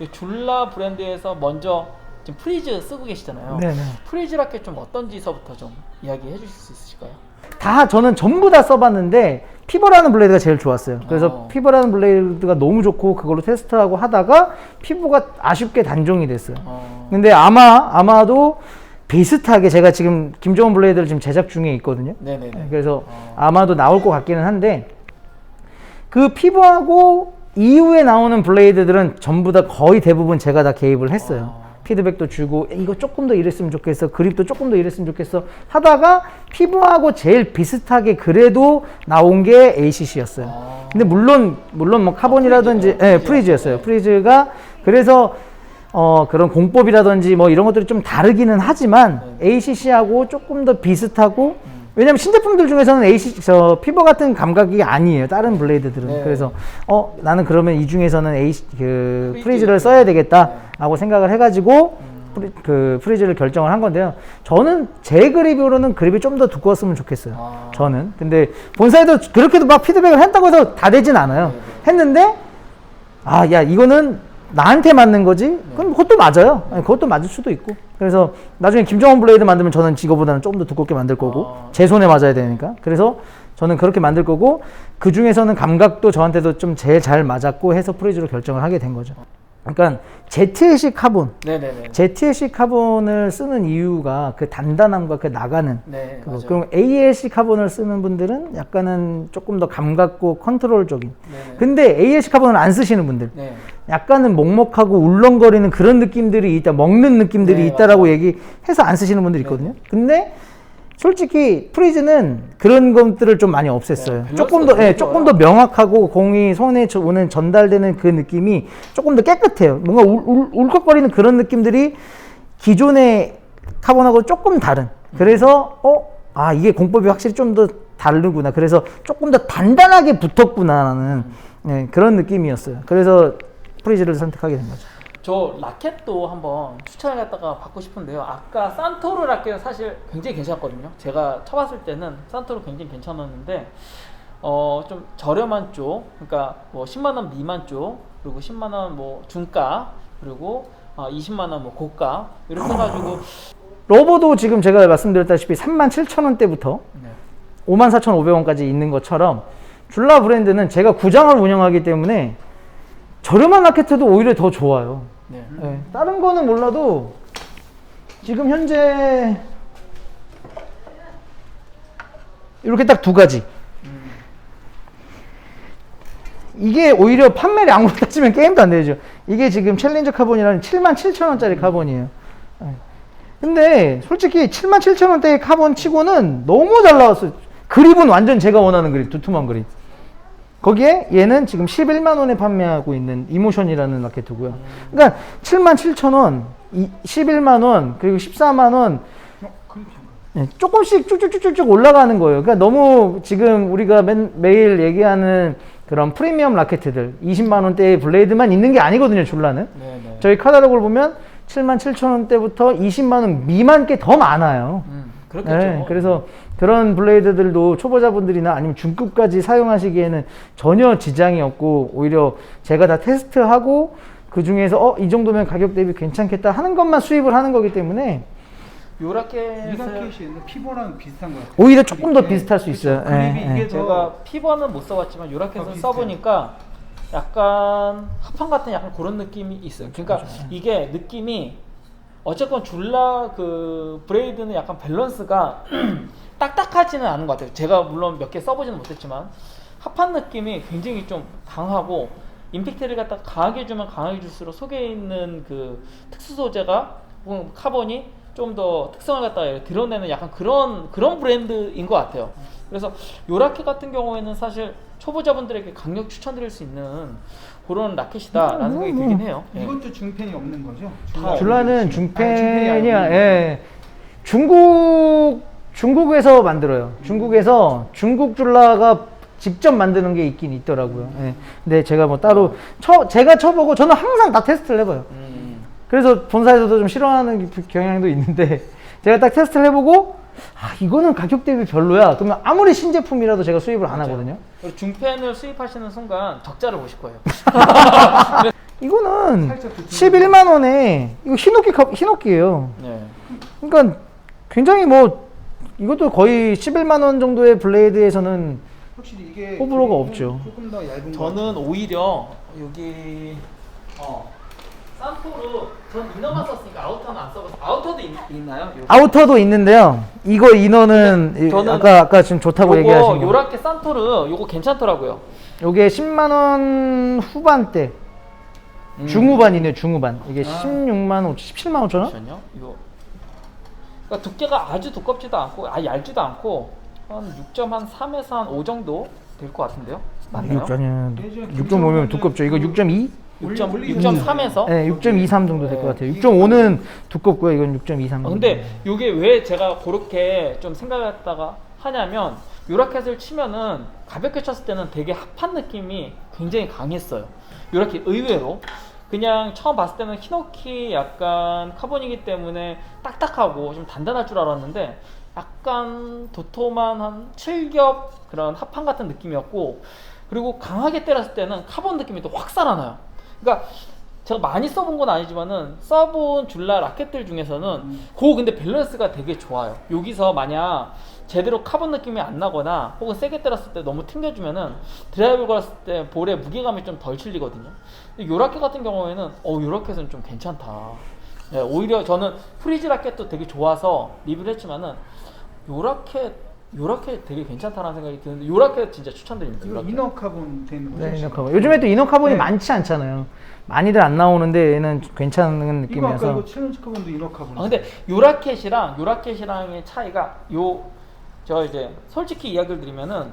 이 줄라 브랜드에서 먼저 지금 프리즈 쓰고 계시잖아요. 네네. 프리즈 라켓 좀 어떤지서부터 좀 이야기해 주실 수 있으실까요? 다 저는 전부 다 써봤는데 피버라는 블레이드가 제일 좋았어요. 그래서 어. 피버라는 블레이드가 너무 좋고 그걸로 테스트하고 하다가 피부가 아쉽게 단종이 됐어요. 어, 근데 아마 아마도 비슷하게 제가 지금 김정은 블레이드를 지금 제작 중에 있거든요. 네네네. 네, 그래서 어. 아마도 나올 것 같기는 한데 그 피부하고 이후에 나오는 블레이드들은 전부 다 거의 대부분 제가 다 개입을 했어요. 어. 피드백도 주고 이거 조금 더 이랬으면 좋겠어 그립도 조금 더 이랬으면 좋겠어 하다가 피부하고 제일 비슷하게 그래도 나온 게 ACC였어요. 어. 근데 물론 물론 뭐 카본이라든지 프리즈죠. 예, 프리즈죠. 프리즈였어요. 네. 프리즈가 그래서 어 그런 공법이라든지 뭐 이런 것들이 좀 다르기는 하지만 네. ACC하고 조금 더 비슷하고 왜냐면 신제품들 중에서는 AC 저 피버 같은 감각이 아니에요. 다른 블레이드들은 네. 그래서 어 나는 그러면 이 중에서는 AC 그 프리즈. 프리즈를 써야 되겠다라고 생각을 해가지고 프리, 그 프리즈를 결정을 한 건데요. 저는 제 그립으로는 그립이 좀 더 두꺼웠으면 좋겠어요. 아. 저는 근데 본사에도 그렇게도 막 피드백을 했다고 해서 다 되진 않아요. 네, 네. 했는데 아 야 이거는 나한테 맞는 거지? 그럼 그것도 맞아요. 아니, 그것도 맞을 수도 있고. 그래서 나중에 김정은 블레이드 만들면 저는 이거보다는 조금 더 두껍게 만들 거고 아. 제 손에 맞아야 되니까. 그래서 저는 그렇게 만들 거고 그 중에서는 감각도 저한테도 좀 제일 잘 맞았고 해서 프리즈로 결정을 하게 된 거죠. 그러니까 ZLC 카본, 네네네. ZLC 카본을 쓰는 이유가 그 단단함과 그 나가는 네, 그거. 맞아요. 그럼 ALC 카본을 쓰는 분들은 약간은 조금 더 감각고 컨트롤적인. 네네. 근데 ALC 카본을 안 쓰시는 분들, 네. 약간은 먹먹하고 울렁거리는 그런 느낌들이 있다, 먹는 느낌들이 네, 있다라고 맞아요. 얘기해서 안 쓰시는 분들이 있거든요. 근데 솔직히 프리즈는 그런 것들을 좀 많이 없앴어요. 네, 조금 더, 예, 조금. 더 명확하고 공이 손에 저- 오는 전달되는 그 느낌이 조금 더 깨끗해요. 뭔가 울, 울, 울 컥거리는 그런 느낌들이 기존의 카본하고 조금 다른. 그래서 어, 아 이게 공법이 확실히 좀 더 다르구나. 그래서 조금 더 단단하게 붙었구나라는 예, 그런 느낌이었어요. 그래서 프리즈를 선택하게 된 거죠. 저 라켓도 한번 추천을 갖다가 받고 싶은데요. 아까 산토르 라켓은 사실 굉장히 괜찮거든요. 제가 쳐봤을 때는 산토르 굉장히 괜찮았는데 어 좀 저렴한 쪽, 그러니까 뭐 10만 원 미만 쪽, 그리고 10만 원 뭐 중가, 그리고 어 20만 원 뭐 고가 이렇게 해가지고 러버도 지금 제가 말씀드렸다시피 37,000원대부터 네. 54,500원까지 있는 것처럼 줄라 브랜드는 제가 구장을 운영하기 때문에 저렴한 라켓도 오히려 더 좋아요. 네. 예, 다른 거는 몰라도 지금 현재 이렇게 딱 두 가지. 이게 오히려 판매량으로 따지면 게임도 안 되죠. 이게 지금 챌린저 카본이라는 77,000원짜리 카본이에요. 예. 근데 솔직히 77,000원대의 카본 치고는 너무 잘 나왔어요. 그립은 완전 제가 원하는 그립, 두툼한 그립. 거기에 얘는 지금 11만 원에 판매하고 있는 이모션이라는 라켓이고요. 그러니까 7만 7천 원, 이- 11만 원, 그리고 14만 원 예, 조금씩 쭉쭉쭉쭉 올라가는 거예요. 그러니까 너무 지금 우리가 맨, 매일 얘기하는 그런 프리미엄 라켓들 20만 원대의 블레이드만 있는 게 아니거든요. 줄라는. 네, 네. 저희 카탈로그를 보면 7만 7천 원대부터 20만 원 미만 게 더 많아요. 음, 그렇겠죠. 네, 그래서 그런 블레이드들도 초보자분들이나 아니면 중급까지 사용하시기에는 전혀 지장이 없고 오히려 제가 다 테스트하고 그 중에서 어 이 정도면 가격 대비 괜찮겠다 하는 것만 수입을 하는 거기 때문에 요이 라켓을 라켓이 피보랑 비슷한 것 같아요. 오히려 조금 더 그립이. 비슷할 수 있어요. 그렇죠. 그립이 예, 예. 이게 제가 더 피버는 못 써봤지만 요더 라켓을 비슷해요. 써보니까 약간 합판 같은 약간 그런 느낌이 있어요. 그러니까 그렇죠. 이게 느낌이 어쨌건 줄라 그 브레이드는 약간 밸런스가 딱딱하지는 않은 것 같아요. 제가 물론 몇 개 써보지는 못했지만 합판 느낌이 굉장히 좀 강하고 임팩트를 갖다 강하게 주면 강하게 줄수록 속에 있는 그 특수 소재가 카본이 좀 더 특성을 갖다가 드러내는 약간 그런 그런 브랜드인 것 같아요. 그래서 요라켓 같은 경우에는 사실 초보자분들에게 강력 추천드릴 수 있는 그런 라켓이다라는 생각이 들긴 해요. 예. 이것도 중펜이 없는 거죠? 다 줄라는 중-. 아, 중펜이 아니고. 예. 중국 중국에서 만들어요. 중국에서 중국 줄라가 직접 만드는 게 있긴 있더라고요. 예. 근데 제가 뭐 따로 쳐 제가 쳐보고 저는 항상 다 테스트를 해봐요. 음, 그래서 본사에서도 좀 싫어하는 기- 경향도 있는데 제가 딱 테스트를 해보고 아 이거는 가격 대비 별로야. 그러면 아무리 신제품이라도 제가 수입을 안. 하거든요. 그리고 중펜을 수입하시는 순간 적자를 보실 거예요. 이거는 이거는 살짝 그 11만 원에 이거 흰옥기 카- 흰옥기예요. 네. 그러니까 굉장히 뭐 이것도 거의 11만 원 정도의 블레이드에서는 확실히 이게 호불호가 조금- 없죠. 조금 더 얇은 거 저는 오히려 여기 어 산토르 전 이너만 썼으니까 아우터는 안 써봤어요. 아우터도 있, 있나요? 요- 아우터도 있는데요. 이거 이너는 이- 저는 아까 아까 지금 좋다고 얘기하신 요거 거. 요렇게 산토르 요거 괜찮더라고요. 요게 10만 원 후반대 음. 중후반이네요. 중후반. 이게 아. 16만 5 17만 5천 원? 잠시만요. 이거 그러니까 두께가 아주 두껍지도 않고 아 얇지도 않고 한 6.3에서 한 5 정도 될 것 같은데요. 맞나요? 6 아니요. 예전에 6.5면 두껍죠. 이거 6.2? 6.3에서 네, 6.23 정도 될것 네. 같아요. 6.5는 두껍고요. 이건 6.23. 어, 근데 이게 왜 제가 그렇게 좀 생각했다가 하냐면 요라켓을 치면은 가볍게 쳤을 때는 되게 핫한 느낌이 굉장히 강했어요. 요라켓 의외로 그냥 처음 봤을 때는 히노키 약간 카본이기 때문에 딱딱하고 좀 단단할 줄 알았는데 약간 도톰한 한 7겹 그런 합판 같은 느낌이었고 그리고 강하게 때렸을 때는 카본 느낌이 또 확 살아나요. 그러니까 제가 많이 써본 건 아니지만은 써본 줄라 라켓들 중에서는 그 근데 밸런스가 되게 좋아요. 여기서 만약 제대로 카본 느낌이 안 나거나 혹은 세게 때렸을 때 너무 튕겨주면은 드라이브 걸었을 때 볼에 무게감이 좀 덜 실리거든요. 요 라켓 같은 경우에는 어, 요 라켓은 좀 괜찮다. 네, 오히려 저는 프리즈 라켓도 되게 좋아서 리뷰를 했지만은 요 라켓 요 라켓 되게 괜찮다는 생각이 드는데 요 라켓 진짜 추천드립니다. 요 이거 라켓. 이너 카본 된? 네, 이너 카본. 요즘에 또 이너 카본이 네. 많지 않잖아요. 많이들 안 나오는데 얘는 괜찮은 이거 아까 느낌이어서. 이거 챌린지 이너 카본. 아 근데 요라켓이랑 요라켓이랑의 차이가 요 저 이제 솔직히 이야기를 드리면은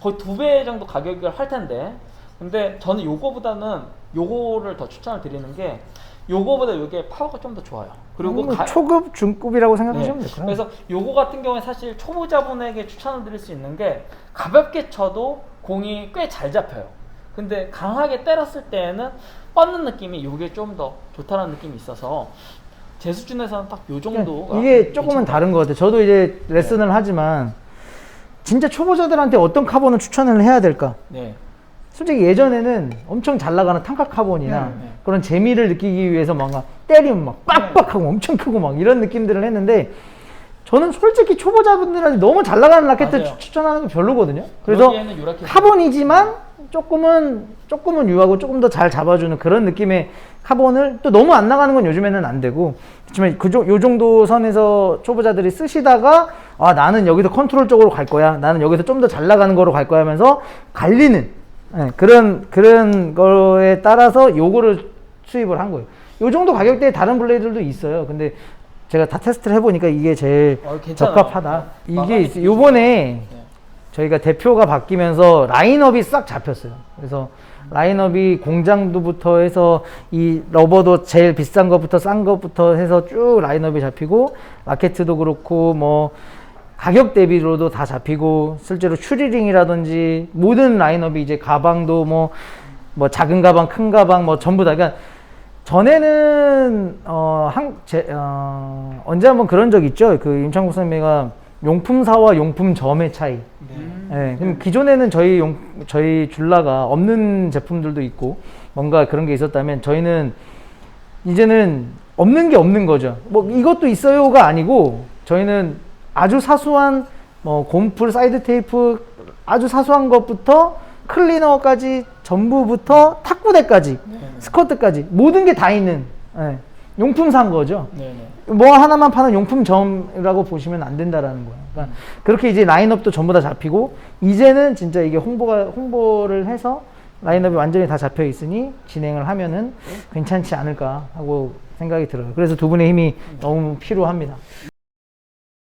거의 두 배 정도 가격을 할 텐데 근데 저는 요거보다는 요거를 더 추천을 드리는 게 요거보다 요게 파워가 좀 더 좋아요. 그리고 뭐 가- 초급, 중급이라고 네. 생각하시면 될거요 그래서 요거 같은 경우에 사실 초보자분에게 추천을 드릴 수 있는 게 가볍게 쳐도 공이 꽤 잘 잡혀요. 근데 강하게 때렸을 때에는 뻗는 느낌이 요게 좀 더 좋다는 느낌이 있어서 제 수준에서는 딱 요 정도가 그러니까 이게 조금은. 다른 것 같아요. 저도 이제 레슨을 하지만 진짜 초보자들한테 어떤 카본을 추천을 해야 될까? 네. 솔직히 예전에는 엄청 잘 나가는 탄카 카본이나 네, 네. 그런 재미를 느끼기 위해서 뭔가 때리면 막 빡빡하고 엄청 크고 막 이런 느낌들을 했는데 저는 솔직히 초보자분들한테 너무 잘 나가는 맞아요. 추- 추천하는 게 별로거든요. 그래서 카본이지만 조금은 조금은 유하고 조금 더 잘 잡아주는 그런 느낌의 카본을 또 너무 안 나가는 건 요즘에는 안 되고 그렇지만 그요 요 정도 선에서 초보자들이 쓰시다가 아 나는 여기서 컨트롤 쪽으로 갈 거야 나는 여기서 좀 더 잘 나가는 거로 갈 거야 하면서 갈리는 예, 그런 그런 거에 따라서 요거를 수입을 한 거예요. 요 정도 가격대에 다른 블레이드들도 있어요. 근데 제가 다 테스트를 해보니까 이게 제일 어. 적합하다. 네. 이게 요번에 네. 저희가 대표가 바뀌면서 라인업이 싹 잡혔어요. 그래서 라인업이 공장도부터 해서 이 러버도 제일 비싼 것부터 싼 것부터 해서 쭉 라인업이 잡히고 라켓도 그렇고 뭐 가격 대비로도 다 잡히고 실제로 슈리링이라든지 모든 라인업이 이제 가방도 뭐뭐 작은 가방, 큰 가방 뭐 전부 다 그러니까 전에는 어한 제, 어, 언제 한번 그런 적 있죠. 그 임창국 선배가 용품사와 용품점의 차이. 음. 예, 그럼 기존에는 저희 용, 저희 줄라가 없는 제품들도 있고 뭔가 그런 게 있었다면 저희는 이제는 없는 게 없는 거죠. 뭐 이것도 있어요가 아니고 저희는 아주 사소한 뭐 곰풀 사이드 테이프 아주 사소한 것부터 클리너까지 전부부터 탁구대까지 스커트까지 모든 게 다 있는 예, 용품 산 거죠. 네네. 뭐 하나만 파는 용품점이라고 보시면 안 된다라는 거예요. 그러니까 그렇게 이제 라인업도 전부 다 잡히고 이제는 진짜 이게 홍보가 홍보를 해서 라인업이 완전히 다 잡혀 있으니 진행을 하면은 괜찮지 않을까 하고 생각이 들어요. 그래서 두 분의 힘이 너무 필요합니다.